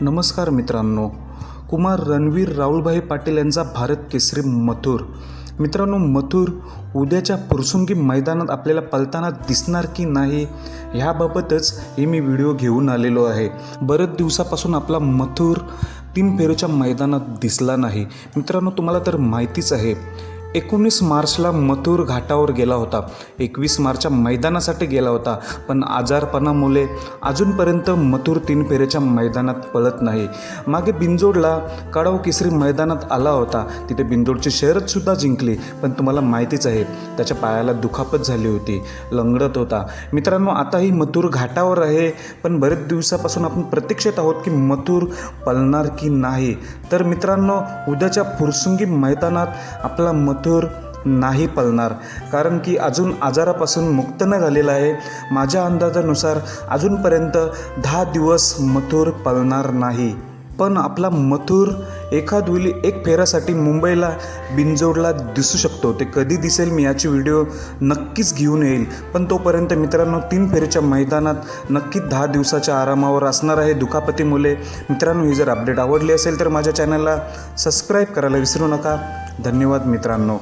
नमस्कार मित्रांनो. कुमार रणवीर राहुलभाई पाटील यांचा भारत केसरी मथुर. मित्रांनो मथुर उद्याच्या पुरसुंगी मैदानात आपल्याला पलताना दिसणार की नाही ह्याबाबतच हे मी व्हिडिओ घेऊन आलेलो आहे. बरेच दिवसापासून आपला मथुर तीन फेरोच्या मैदानात दिसला नाही. मित्रांनो तुम्हाला तर माहितीच आहे एकोणीस मार्चला मथुर घाटावर गेला होता. एकवीस मार्चच्या मैदानासाठी गेला होता. पण आजारपणामुळे अजूनपर्यंत मथुर तीन फेरेच्या मैदानात पळत नाही. मागे बिंजोडला कडाव केसरी मैदानात आला होता. तिथे बिंजोडची शहरतसुद्धा जिंकली. पण तुम्हाला माहितीच आहे त्याच्या पायाला दुखापत झाली होती. लंगडत होता. मित्रांनो आताही मथुर घाटावर आहे. पण बरेच दिवसापासून आपण प्रतीक्षेत आहोत की मथुर पळणार की नाही? तर मित्रांनो उद्याच्या फुरसुंगी मैदानात आपला मथुर नाही पळणार कारण की अजून आजारापासून मुक्त न झालेला आहे. माझ्या अंदाजानुसार अजूनपर्यंत दहा दिवस मथुर पळणार नाही. पण आपला मथुर एखाद वेळी एक फेऱ्यासाठी मुंबईला बिनजोडला दिसू शकतो. ते कधी दिसेल मी याची व्हिडिओ नक्कीच घेऊन येईल. पण तोपर्यंत मित्रांनो तीन फेरीच्या मैदानात नक्कीच दहा दिवसाच्या आरामावर असणार आहे दुखापतीमुळे. मित्रांनो ही जर अपडेट आवडली असेल तर माझ्या चॅनलला सबस्क्राईब करायला विसरू नका. धन्यवाद मित्रांनो.